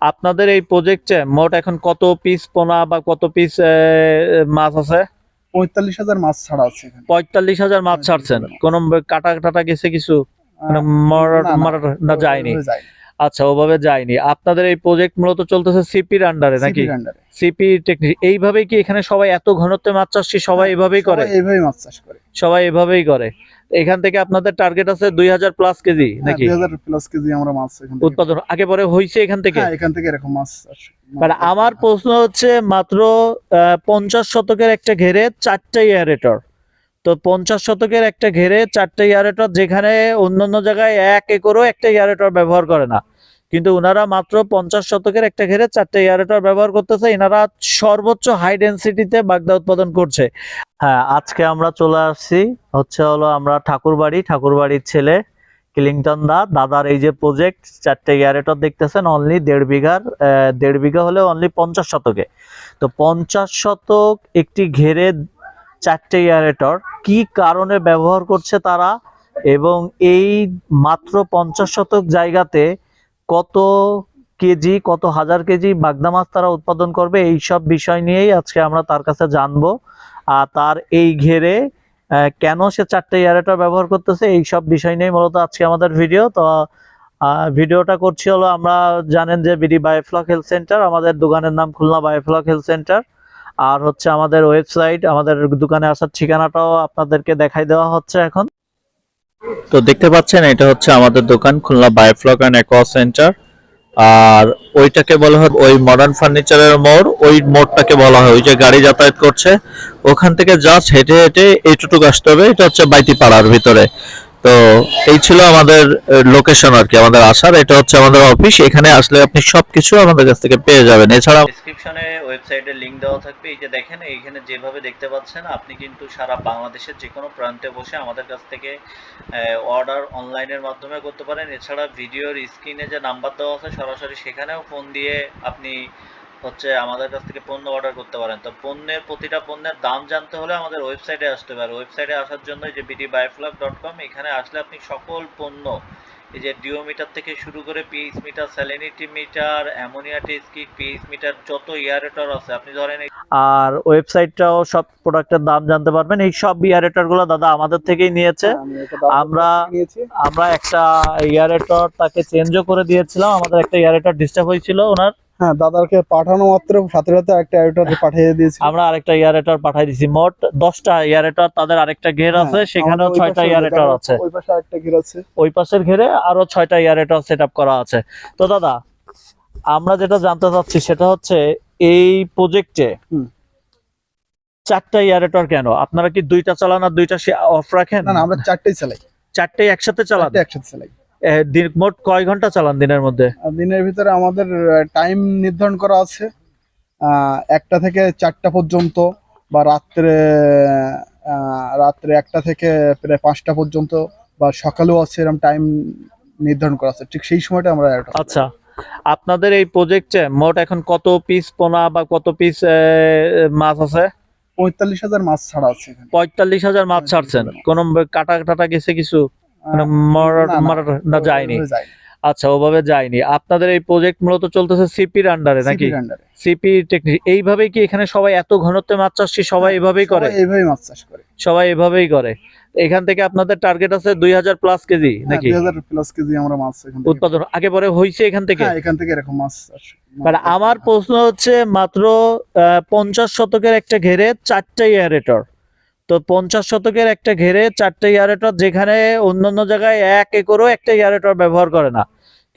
আপনাদের এই প্রজেক্টে মোট এখন কত পিস পোনা বা কত পিস মাছ আছে? পঁয়তাল্লিশ হাজার মাছ ছাড়া আছে পঁয়তাল্লিশ হাজার মাছ ছাড়ছেন। কোন কাটা টাটা গেছে কিছু? মানে মরার- না, যায়নি। আচ্ছা ওভাবে যায়নি। আপনাদের এই প্রজেক্ট মূলত চলতেছে সিপির আন্ডারে নাকি। সিপি টেকনিক এইভাবেই কি এখানে সবাই এত ঘনত্বে মাছ চাষি সবাই এভাবেই করে? সবাই এইভাবেই মাছ চাষ করে। সবাই এভাবেই করে। এখান থেকে আপনাদের টার্গেট আছে দুই হাজার প্লাস কেজি নাকি? দুই হাজার প্লাস কেজি আমরা মাছ এখান উৎপাদন আগে পরে হয়েছে এখান থেকে? হ্যাঁ এখান থেকে এরকম মাছ চাষ মানে আমার প্রশ্ন হচ্ছে মাত্র পঞ্চাশ শতকের একটা ঘেরে চারটা ইয়ারেটর তো পঞ্চাশ শতকের একটা ঘেরে চারটা ইয়ারেটর যেখানে অন্যান্য জায়গায় এক একরও একটা ইয়ারেটর ব্যবহার করে না। কিন্তু ওনারা মাত্র পঞ্চাশ শতকের একটা ঘেরে চারটে ইয়ারেটর ব্যবহার করতেছে। এনারা সর্বোচ্চ হাই ডেন্সিটিতে বাগদা উৎপাদন করছে। হ্যাঁ আজকে আমরা চলে আসছি হচ্ছে হলো আমরা ঠাকুরবাড়ি। ঠাকুরবাড়ির ছেলে কিলিংটন দা, দাদার এই যে প্রজেক্ট চারটে ইয়ারেটর দেখতেছেন অনলি দেড় বিঘার দেড় বিঘা হলে অনলি পঞ্চাশ শতকে। তো পঞ্চাশ শতক একটি ঘেরে চারটে ইয়ারেটর কি কারণে ব্যবহার করছে তারা? এবং এই মাত্র পঞ্চাশ শতক জায়গাতে কত কেজি, কত হাজার কেজি বাগদা মাছ তারা উৎপাদন করবে এই সব বিষয় নিয়েই আজকে আমরা তার কাছে জানব। আর তার এই ঘেরে কেন সে চারটে ইয়ারেটর ব্যবহার করতেছে এই সব বিষয় নিয়ে মূলত আজকে আমাদের ভিডিও। তো ভিডিওটা করছি হলো, আমরা জানেন যে বিডি বায়োফ্লক হেলথ সেন্টার, আমাদের দোকানের নাম খুলনা বায়োফ্লক হেলথ সেন্টার। আর হচ্ছে আমাদের ওয়েবসাইট, আমাদের দোকানে আসার ঠিকানাটাও আপনাদেরকে দেখাই দেওয়া হচ্ছে এখন। তো দেখতে পাচ্ছেন, এটা হচ্ছে আমাদের দোকান, Khulna biofloc and aqua center আর ওইটাকে বলা হয়, ওই মডার্ন ফার্নিচারের মোড়, ওই মোড়টাকে বলা হয়, ওই যে গাড়ি যাতায়াত করছে। ওখান থেকে জাস্ট হেঁটে হেঁটে এইটুকু আসতে হবে, এটা হচ্ছে বাইতি পাড়ার ভিতরে। তো এই ছিল আমাদের লোকেশন আর কি, আমাদের আসার, এটা হচ্ছে আমাদের অফিস এখানে আসলে আপনি সবকিছু আমাদের কাছ থেকে পেয়ে যাবেন। এছাড়া ডেসক্রিপশনে ওয়েবসাইটের লিংক দেওয়া থাকবে, এই যে দেখেন, এইখানে যেভাবে দেখতে পাচ্ছেন, আপনি কিন্তু সারা বাংলাদেশের যে কোনো প্রান্তে বসে আমাদের কাছ থেকে অর্ডার অনলাইনের মাধ্যমে করতে পারেন। এছাড়া ভিডিওর স্ক্রিনে যে নাম্বার দেওয়া আছে, সরাসরি সেখানেও ফোন দিয়ে আপনি হচ্ছে আমাদের কাছ থেকে পণ্য অর্ডার করতে পারেন। তো পণ্যের প্রতিটা পণ্যের দাম জানতে হলে আমাদের ওয়েবসাইটে আসতে পারে ওয়েবসাইটে আসার জন্য যে বিডি বায়োফ্লক ডট কম এখানে আসলে আপনি সকল পণ্য এই যে ডিওমিটার থেকে শুরু করে pH meter salinity meter ammonia test kit pH meter যত ইয়ারেটর আছে আপনি ধরেন আর ওয়েবসাইটটাও সব প্রোডাক্টের দাম জানতে পারবেন। এই সব ইয়ারেটরগুলো দাদা আমাদের থেকেই নিয়েছে। হ্যাঁ, আমরা- আমরা একটা ইয়ারেটর তাকে চেঞ্জও করে দিয়েছিলাম। আমাদের একটা ইয়ারেটর ডিস্টার্ব হয়েছিল ওনার। হ্যাঁ দাদাকে পাঠানো মাত্র সাথে সাথে একটা অ্যাডাপ্টার পাঠিয়ে দিয়েছি। আমরা আরেকটা ইয়ারেটর পাঠাই দিছি মোট দশটা ইয়ারেটর তাদের আরেকটা ঘের আছে হ্যাঁ, সেখানেও আমাদের ওই ছয়টা পাশে ইয়ারেটর আছে। ওই পাশে একটা ঘির আছে। ওই পাশের ঘেরে আরও ছয়টা ইয়ারেটর সেট আপ করা আছে। তো দাদা আমরা যেটা জানতে চাচ্ছি সেটা হচ্ছে এই প্রজেক্টে। চারটা ইয়ারেটর কেন? আপনারা কি দুইটা চালান আর দুইটা অফ রাখেন? না আমরা চারটেই চালাই। চারটেই একসাথে চালান? চারটে একসাথে চালাই। মোট কয় ঘণ্টা চালান দিনের মধ্যে? দিনের ভিতরে আমাদের টাইম নির্ধারণ করা আছে। একটা থেকে চারটা পর্যন্ত বা রাত্রে রাত্রে একটা থেকে প্রায় পাঁচটা পর্যন্ত বা সকালেও আছে এরকম টাইম নির্ধারণ করা আছে। ঠিক সেই সময়টা আমরা আচ্ছা। আপনাদের এই প্রজেক্টে মোট এখন কত পিস পোনা বা কত পিস মাছ আছে? পঁয়তাল্লিশ হাজার মাছ ছাড়া আছে পঁয়তাল্লিশ হাজার মাছ ছাড়ছেন। কোনো কাটা টাটা গেছে কিছু? না, যায়নি। আচ্ছা ওভাবে যায়নি। আপনাদের এই প্রজেক্ট মূলত চলতেছে সিপির আন্ডারে নাকি? সিপি টেকনিক এইভাবেই কি এখানে সবাই এত ঘনত্বে মাছ চাষি সবাই এভাবেই করে? এইভাবেই মাছ চাষ করে। সবাই এভাবেই করে। এখান থেকে আপনাদের টার্গেট আছে দুই হাজার প্লাস কেজি নাকি? দুই হাজার প্লাস কেজি আমরা মাছ এখান থেকে উৎপাদন। আগে পরে হয়েছে এখান থেকে? হ্যাঁ এখান থেকে এরকম মাছ মানে আমার প্রশ্ন হচ্ছে মাত্র আহ, পঞ্চাশ শতকের একটা ঘেরে চারটা ইয়ারেটর তো পঞ্চাশ শতকের একটা ঘেরে চারটে ইয়ারেটর যেখানে অন্যান্য জায়গায় এক একরও একটা ইয়ারেটর ব্যবহার করে না।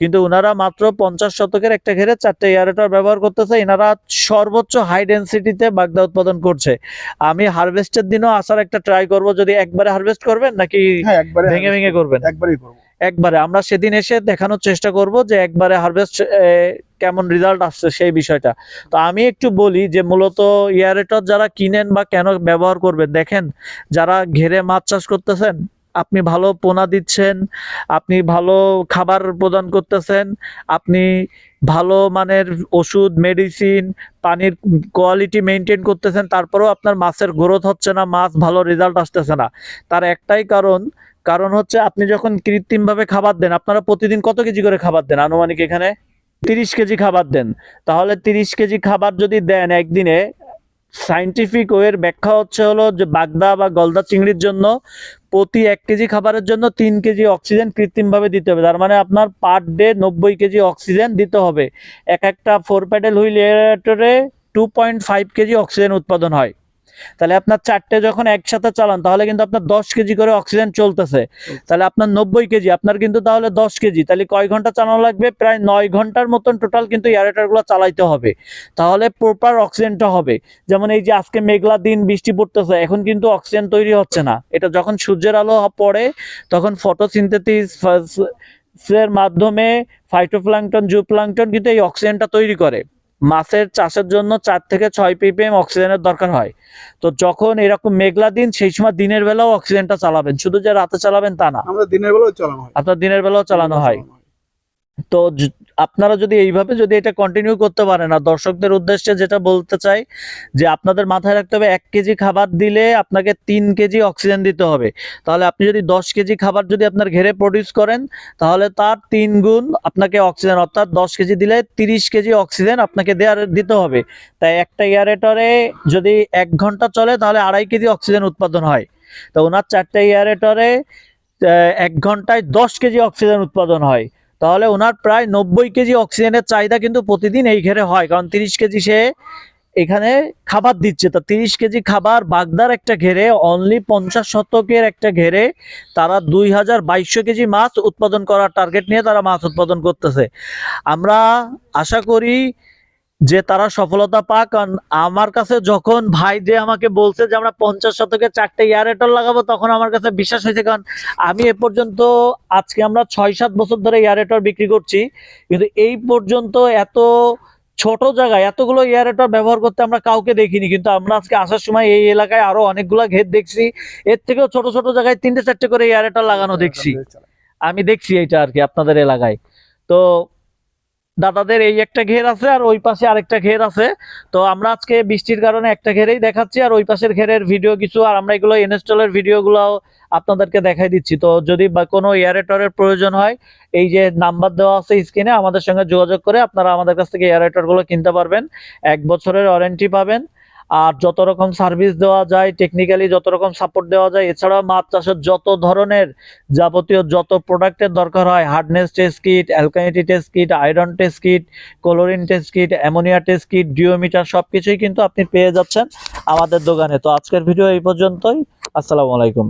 কিন্তু ওনারা মাত্র পঞ্চাশ শতকের একটা ঘেরে চারটে ইয়ারেটর ব্যবহার করতেছে। এনারা সর্বোচ্চ হাই ডেন্সিটিতে বাগদা উৎপাদন করছে। আমি হারভেস্টের দিনও আসার একটা ট্রাই করব যদি একবারে হারভেস্ট করবেন নাকি হ্যাঁ একবারে ভেঙে ভেঙে করবেন? একবারেই করব। একবারে। আমরা সেদিন এসে দেখানোর চেষ্টা করব যে একবারে হারভেস্ট কেমন রেজাল্ট আসছে সেই বিষয়টা। তো আমি একটু বলি যে মূলত ইয়ারেটর যারা কিনেন বা কেন ব্যবহার করবেন দেখেন যারা ঘেরে মাছ চাষ করতেছেন আপনি ভালো পোনা দিচ্ছেন, আপনি ভালো খাবার প্রদান করতেছেন, আপনি ভালো মানের ওষুধ মেডিসিন পানির কোয়ালিটি মেনটেন করতেছেন, তারপরেও আপনার মাছের গ্রোথ হচ্ছে না, মাছ ভালো রেজাল্ট আসতেছে না। তার একটাই কারণ কারণ হচ্ছে আপনি যখন কৃত্রিমভাবে খাবার দেন, আপনারা প্রতিদিন কত কেজি করে খাবার দেন আনুমানিক এখানে? তিরিশ কেজি খাবার দেন। তাহলে তিরিশ কেজি খাবার যদি দেন একদিনে সাইন্টিফিক ওয়ের ব্যাখ্যা হচ্ছে হলো যে বাগদা বা গলদা চিংড়ির জন্য প্রতি এক কেজি খাবারের জন্য তিন কেজি অক্সিজেন কৃত্রিমভাবে দিতে হবে। তার মানে আপনার পার ডে নব্বই কেজি অক্সিজেন দিতে হবে। এক একটা four paddle wheel এয়ারেটরে two point five KG oxygen উৎপাদন হয়। তাহলে আপনার চারটে যখন একসাথে চালান, তাহলে কিন্তু আপনার দশ কেজি করে অক্সিজেন চলতেছে। তাহলে আপনার নব্বই কেজি, আপনার কিন্তু তাহলে দশ কেজি। তাহলে কয় ঘণ্টা চালানো লাগবে? প্রায় নয় ঘণ্টার মতন টোটাল কিন্তু এয়ারেটারগুলো চালাইতে হবে। তাহলে প্রপার অক্সিজেনটা হবে। যেমন এই যে আজকে মেঘলা দিন, বৃষ্টি পড়তেছে, এখন কিন্তু অক্সিজেন তৈরি হচ্ছে না। এটা যখন সূর্যের আলো পড়ে, তখন ফটোসিনথেসিস এর মাধ্যমে ফাইটোপ্লাঙ্কটন জুপ্লাঙ্কটন কিন্তু এই অক্সিজেনটা তৈরি করে। মাছের চাষের জন্য চার থেকে ছয় পিপিএম অক্সিজেনের দরকার হয়। তো যখন এরকম মেঘলা দিন সেই সময় দিনের বেলাও অক্সিজেনটা চালাবেন। শুধু যে রাতে চালাবেন তা না। আমরা দিনের বেলাও চালানো হয়। আপনার দিনের বেলাও চালানো হয়। তো আপনারা যদি এইভাবে যদি এটা কন্টিনিউ করতে পারেন, আর দর্শকদের উদ্দেশ্যে যেটা বলতে চাই, যে আপনাদের মাথায় রাখতে হবে, এক কেজি খাবার দিলে আপনাকে তিন কেজি অক্সিজেন দিতে হবে। তাহলে আপনি যদি দশ কেজি খাবার যদি আপনার ঘেরে প্রডিউস করেন, তাহলে তার তিন গুণ আপনাকে অক্সিজেন অর্থাৎ দশ কেজি দিলে তিরিশ কেজি অক্সিজেন আপনাকে দেওয়ার দিতে হবে। তাই একটা এয়ারেটরে যদি এক ঘণ্টা চলে, তাহলে আড়াই কেজি অক্সিজেন উৎপাদন হয়। তো ওনার চারটে এয়ারেটরে এক ঘন্টায় দশ কেজি অক্সিজেন উৎপাদন হয়। তাহলে ওনার প্রায় নব্বই কেজি অক্সিজেনের চাহিদা কিন্তু প্রতিদিন এই ঘেরে হয়। কারণ তিরিশ কেজি সে এখানে খাবার দিচ্ছে। তা তিরিশ কেজি খাবার বাগদার একটা ঘেরে অনলি পঞ্চাশ শতকের একটা ঘেরে তারা দুই হাজার বাইশশো কেজি মাছ উৎপাদন করার টার্গেট নিয়ে তারা মাছ উৎপাদন করতেছে। আমরা আশা করি যে তারা সফলতা পাক কারণ আমার কাছে যখন ভাই যে আমাকে বলছে যে আমরা পঞ্চাশ শতকে চারটে এয়ারেটর লাগাবো তখন আমার কাছে বিশ্বাস হয়েছে কারণ আমি এ পর্যন্ত আজকে আমরা ছয় সাত বছর ধরে এয়ারেটর বিক্রি করছি। কিন্তু এই পর্যন্ত এত ছোট জায়গায় এতগুলো এয়ারেটর ব্যবহার করতে আমরা কাউকে দেখিনি। কিন্তু আমরা আজকে আসার সময় এই এলাকায় আরও অনেকগুলো ঘের দেখছি। এর থেকেও ছোট ছোট জায়গায় তিনটে চারটে করে এয়ারেটর লাগানো দেখছি। আমি দেখছি এইটা আর কি আপনাদের এলাকায়। তো দাদাদের এই একটা ঘের আছে আর ওই পাশে আরেকটা ঘের আছে। তো আমরা আজকে বৃষ্টির কারণে একটা ঘেরেই দেখাচ্ছি আর ওই পাশের ঘেরের ভিডিও কিছু আর আমরা এগুলো ইনস্টলের ভিডিওগুলো আপনাদেরকে দেখাই দিচ্ছি। তো যদি বা কোনো এয়ারেটরের প্রয়োজন হয়, এই যে নাম্বার দেওয়া আছে স্ক্রিনে আমাদের সঙ্গে যোগাযোগ করে আপনারা আমাদের কাছ থেকে এয়ারেটরগুলো কিনতে পারবেন। এক বছরের ওয়ারেন্টি পাবেন। আর যত রকম সার্ভিস দেওয়া যায় টেকনিক্যালি যত রকম সাপোর্ট দেওয়া যায়, এছাড়াও মাছ চাষের যত ধরনের যাবতীয় যত প্রোডাক্টের দরকার হয় hardness test kit alkalinity test kit iron test kit chlorine test kit ammonia test kit DO meter সব কিছুই কিন্তু আপনি পেয়ে যাচ্ছেন আমাদের দোকানে। তো আজকের ভিডিও এই পর্যন্তই। আসসালামু আলাইকুম।